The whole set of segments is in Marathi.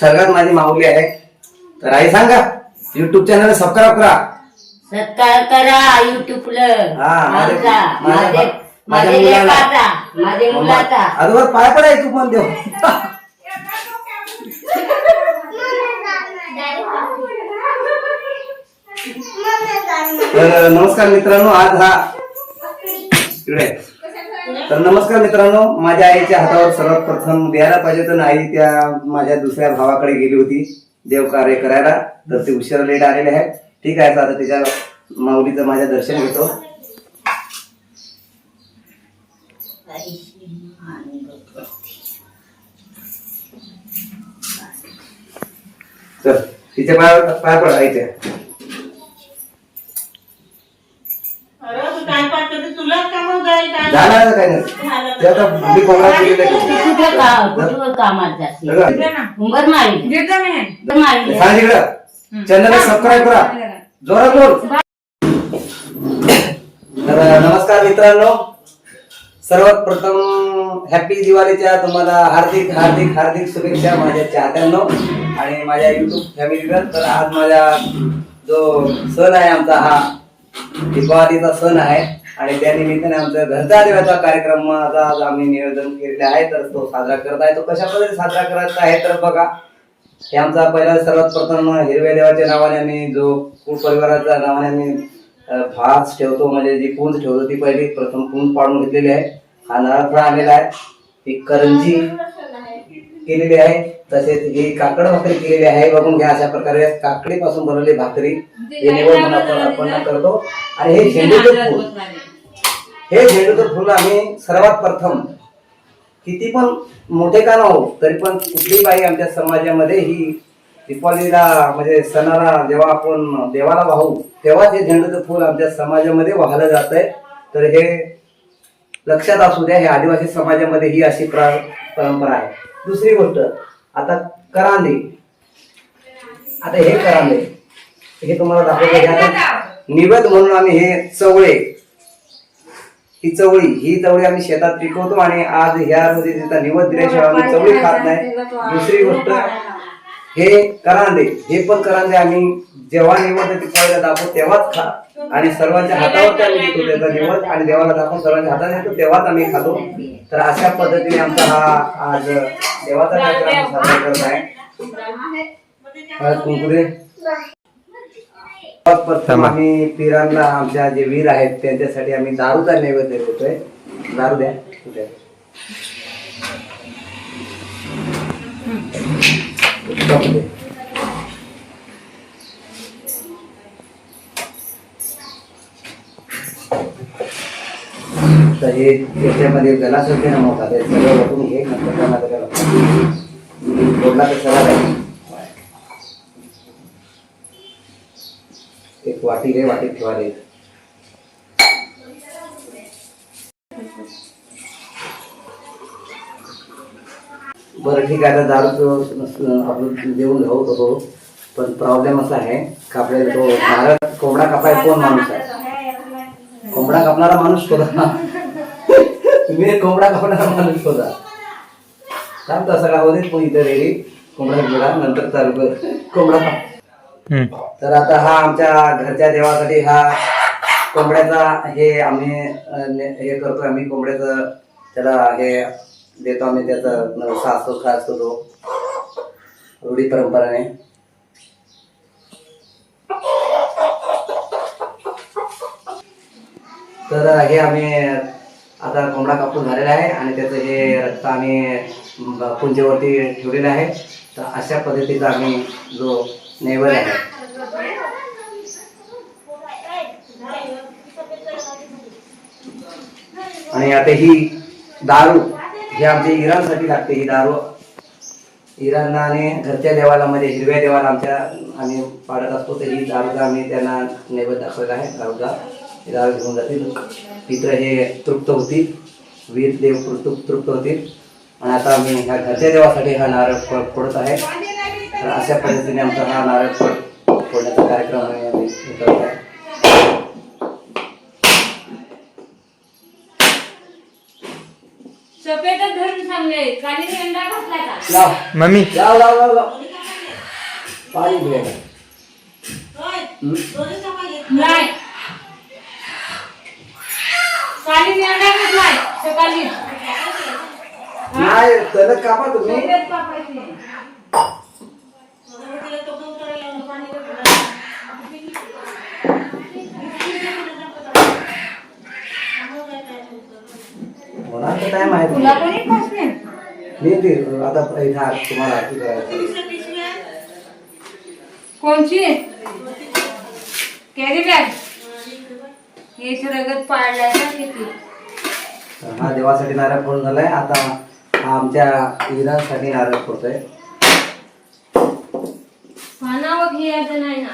सर्वात माझी माऊली आहे. तर आई सांगा युट्यूब चॅनल सबस्क्राईब करा. सत्कार करा युट्यूबला हा, माझे- माझा माझ्या- माझे माझ्या माझे मुलाला. लेकाचा माझे मुलाचा अगोदर पाय पडाय तू पण देव तर नमस्कार मित्रांनो आज हा इकडे. तर नमस्कार मित्रांनो माझ्या आईच्या हातावर सर्वात प्रथम द्यायला पाहिजे तर आई त्या माझ्या दुसऱ्या भावाकडे गेली होती देव कार्य करायला. तर ते उशिरा लेट आलेले आहे ठीक आहे आता त्याच्या माऊलीचं माझ्या दर्शन घेतो. तर तिच्या पाय पाय पडायच्या आईच्या अरे तू काय पाहतो तुला का मग जाईल काय जाणार काय नाही ते आता मी कोंबडा केलेला आहे. कुठे का कुठे कामात जाते? सगळं. उंबर मारी उंबर मारी सांग इकडं चॅनल सबस्क्राईब करा जोरात बोल. तर नमस्कार मित्रांनो. सर्वात प्रथम हॅपी दिवाळीच्या तुम्हाला हार्दिक हार्दिक हार्दिक शुभेच्छा माझ्या चाहत्यांनो आणि माझ्या युट्यूब फॅमिलीला तर आज माझा जो सण आहे आमचा हा दिवाळीचा सण आहे. आणि त्या निमित्ताने आमचा घरचा देवाचा कार्यक्रम माझा आज आम्ही नियोजन केलेला आहे तर तो साजरा करत आहे. तो कशा पद्धतीने साजरा करायचा आहे तर बघा. हे आमचा पहिला सर्वात प्रथम हिरव्या देवाच्या नावाने आम्ही जो कुळ परिवाराच्या नावाने आम्ही भास ठेवतो म्हणजे जी पुंज ठेवतो ती पहिली प्रथम पुंज पाडून घेतलेली आहे. हा नारळ आणलेला आहे. ती करंजी केलेली आहे. तसेच ही काकड भाकरी केलेली आहे. बघून घ्या अशा प्रकारे काकडी पासून बनवलेली भाकरी. हे निवड आपण अर्पण करतो. आणि हे झेंडूचं फूल. हे झेंडूचं फुल आम्ही सर्वात प्रथम किती पण मोठे का न हो तरी पण कुठली बाई आमच्या समाजामध्ये ही दीपावलीला म्हणजे सणाला जेव्हा आपण देवाला वाहू तेव्हाच हे झेंडूचं फुल आमच्या समाजामध्ये वाहलं जात आहे तर हे लक्षात असू द्या हे आदिवासी समाजामध्ये ही अशी प्र- परंपरा आहे. दुसरी गोष्ट आता करांदे. आता हे करांदे. हे तुम्हाला दाखवतो. आता निवेद म्हणून आम्ही हे चवळे ही चवळी ही चवळी आम्ही शेतात पिकवतो आणि आज ह्या मध्ये तिथं निवड दिल्याशिवाय आम्ही चवळी खात नाही. दुसरी गोष्ट हे करांदे हे पण करांदे आम्ही जेव्हा निवड पिकवायला दाखवतो तेव्हाच खा. आणि सर्वांच्या हातावर आम्ही देतो त्याचा निवड आणि देवाला दाखवून सर्वांच्या हातात येतो तेव्हाच आम्ही खातो. तर अशा पद्धतीने आमचा हा आज देवाचा कार्यक्रम साजरा करत आहे. हळद सर्वप्रथम आम्ही पिरांना आमच्या जे वीर आहेत त्यांच्यासाठी आम्ही दारूचा नैवेद्य देतोय. दारू द्या. तर हे त्याच्यामध्ये गलास होते ना मोठा ते सगळं घे नंतर त्यांना त्याला. फोडला तर सगळा एक वाटी घे वाटीत ठेवा दे. बरं ठीक आहे आता दारूचं आपण देऊन जाऊ तो पण प्रॉब्लेम असा आहे का आपल्याला तो भारत कोंबडा कापाय कोण माणूस आहे? कोंबडा कापणारा माणूस शोधा. ना तुम्ही कोंबडा कापणारा माणूस शोधा. थांबता सगळा होते पण इथं रेडी. कोंबडा नंतर चालू कर. कोंबडा काप तर आता हा आमच्या घरच्या देवासाठी हा कोंबड्याचा हे आम्ही हे करतो आम्ही कोंबड्याचं त्याला हे देतो आम्ही त्याचा नवसा असतो काय असतो रूढी परंपराने. तर हे आम्ही आता कोंबडा कापून झालेला आहे आणि त्याचं हे रक्त आम्ही पुंजेवरती ठेवलेलं आहे. तर अशा पद्धतीचा आम्ही जो नेवर आहे आणि आता ही दारू ही आमच्या इराणसाठी लागते ही दारू. इराणला आणि घरच्या देवाला म्हणजे हिरव्या देवाला आमच्या आम्ही पाडत असतो तर ही दारूचा आम्ही त्यांना नैवेद्य दाखवलेला आहे दारूचा. ही दारू घेऊन जातील. पित्र हे तृप्त होतील. वीर देव तृप्त तृप्त होतील. आणि आता आम्ही ह्या घरच्या देवासाठी हा नारळ फो- फोडत आहे. तर अशा पद्धतीने आमचा हा नारळ फोड फोडण्याचा कार्यक्रम आम्ही करत आहे. मम्मी. लाव लाव लाव लाव. पाणी. नाही. सकाळी. नाही तलक कापा तुम्ही. आम्हाला काय काय होतं? होणार टाइम आहे तुला पण एक प्रश्न आहे? मी ते आता इथं आ- तुम्हाला आरती करायची. कोणची कॅरी बॅग हे रगत पाडलाय ना किती तर हा देवासाठी नारळ फोडून झालाय आता हा आमच्या इरासाठी नारळ फोडतोय पानावर घ्यायचं नाही ना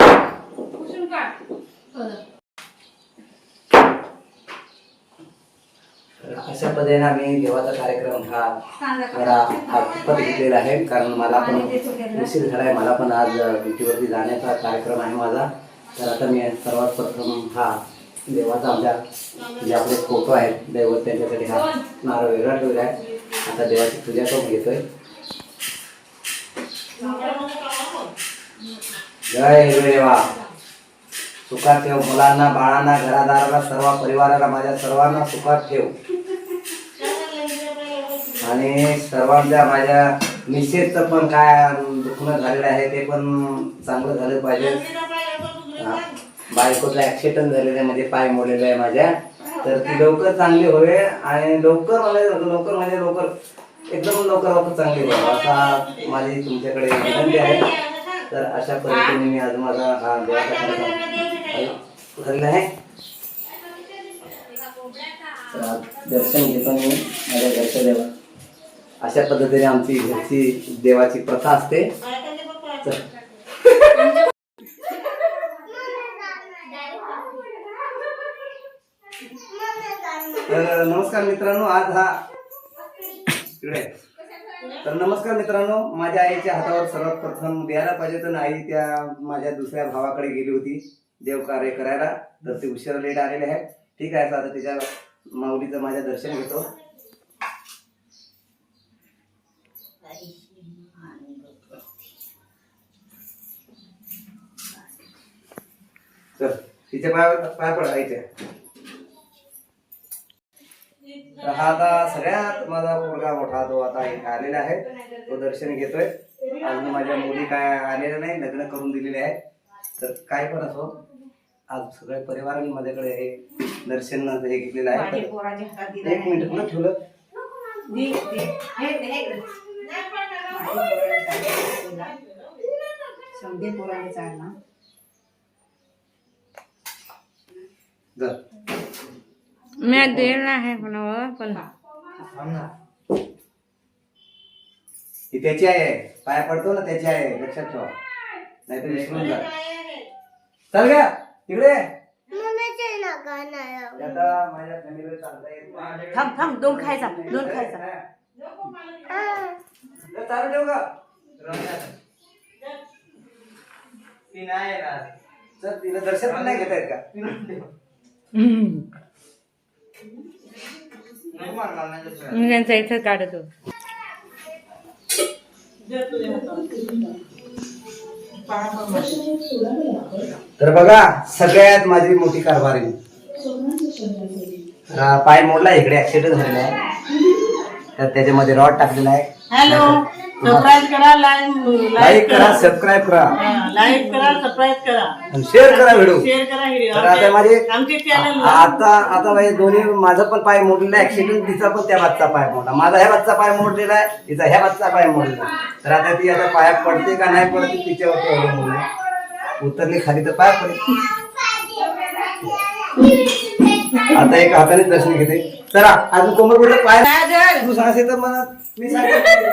पुसून काढ. तर अशा पद्धतीने आम्ही देवाचा कार्यक्रम हा जरा हातपत घेतलेला आहे कारण मला पण उशीर झालाय. मला पण आज ड्युटीवरती जाण्याचा कार्यक्रम आहे माझा. तर आता मी सर्वात प्रथम हा देवाचा आमच्या जे आपले फोटो आहेत दैवत त्यांच्यासाठी हा नारळ वेगळा ठेवला आहे. आता देवाची पूजा करून घेतोय. जय देवा सुखात ठेव. मुलांना बाळांना घरादाराला सर्व परिवाराला माझ्या सर्वांना सुखात ठेव. आणि सर्वांच्या माझ्या निषेधचं पण काय दुखणं झालेलं आहे ते पण चांगलं झालं पाहिजे. हा. बायकोचं ऍक्सिडेंट झालेलं आहे म्हणजे पाय मोडलेलं आहे माझ्या. तर ती लवकर चांगली होईल आणि लवकर म्हणजे लवकर म्हणजे लवकर एकदम लवकर लवकर चांगली व्हावं असा माझी तुमच्याकडे विनंती आहे. तर अशा पद्धतीने मी आज माझा हा देवाचा झालेला आहे. दर्शन घेतो मी माझ्या घरच्या देवा अशा पद्धतीने आमची घरची देवाची प्रथा असते. तर नमस्कार मित्रांनो आज हा इकडे तर नमस्कार मित्रांनो माझ्या आईच्या हातावर सर्वात प्रथम द्यायला पाहिजे तर आई त्या माझ्या दुसऱ्या भावाकडे गेली होती देव कार्य करायला. तर ते उशिरा लेट आलेले आहे ठीक आहे आता त्याच्या माऊलीचं माझ्या दर्शन घेतो. तर तिच्या पाय पाय पडायचे तर हा आता सगळ्यात माझा मुलगा मोठा तो आता इथे आलेला आहे. तो दर्शन घेतोय. अजून माझ्या मुली काय आलेल्या नाही लग्न करून दिलेले आहे तर काय पण असो आज सगळ्या परिवाराने माझ्याकडे हे दर्शन हे घेतलेलं आहे. एक मिनिट कुठं ठेवलं जर मी देणार आहे पण पण ती त्याची आहे पाया पडतो ना त्याची आहे लक्षात ठेवा नाहीतर विसरून जा चल ग तिकडे आता माझ्या फॅमिलीला चालता येत नाही. थांब थांब दोन खायचा दोन खायचा चालू ठेव का? ती नाही येणार सर तिला दर्शन पण नाही घेता येत का? नाही तसं. मी त्यांचा इथं काढतो. तर बघा सगळ्यात माझी मोठी कारभारी पाय मोडला इकडे ऍक्सिडेंट झालेला आहे. तर त्याच्यामध्ये रॉड टाकलेला आहे. हॅलो सबस्क्राईब करा लाईक लाईक करा सबस्क्राईब करा. लाईक करा सबस्क्राईब करा. आणि शेअर करा व्हिडिओ शेअर करा व्हिडिओ तर आता माझे आमचे चॅनल आता आता माझे दोन्ही माझा पण पाय मोडलेला आहे. ऍक्सिडेंट तिचा पण त्या बाजचा पाय मोडला. माझा ह्या बाजचा पाय मोडलेला आहे. तिचा ह्या बाजचा पाय मोडलेला आहे. तर आता ती आता पायात पडते का नाही पडते आहे. उतरली खाली तर पाय पडते आता एक हाताने दर्शन घेते. चला अजून कोमर कुठे पाय तू सांगते तर मला मी सांगते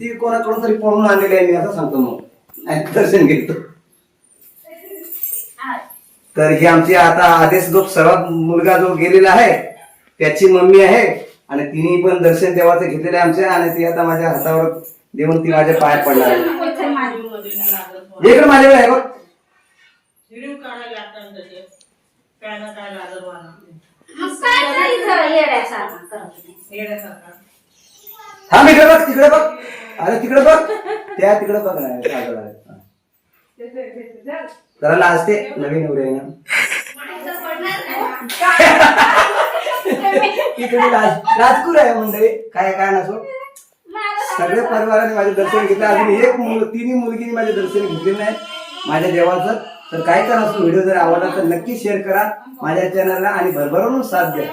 ती कोणाकडून तरी पळून आणलेली आहे मी असं सांगतो मग. आणि दर्शन घेतो. तर ही आमची आता आदेश जो सर्वात मुलगा जो गेलेला आहे त्याची मम्मी आहे आणि तिने पण दर्शन देवाचं घेतलेलं आहे आमच्या आणि ती आता माझ्या हातावर देऊन ती माझ्या पायात पडणार आहे. इकडे माझ्याकडे आहे बघ. ना हा इकडे बघ तिकडे बघ. अरे तिकडे बघ. त्या तिकडे बघ. हा. जरा लाजते नवीन एवढे आहे ना. इकडे लाज लाजकूर आहे मंडळी. काय काय नसो. सगळे परिवाराने माझे दर्शन घेतलं. अजून एक मुल तिन्ही मुलगीने माझे दर्शन घेतलेलं नाही. माझ्या देवाचं. तर काय करा व्हिडिओ जर आवडला तर नक्की शेअर करा माझ्या चॅनलला आणि भरभरून साथ द्या.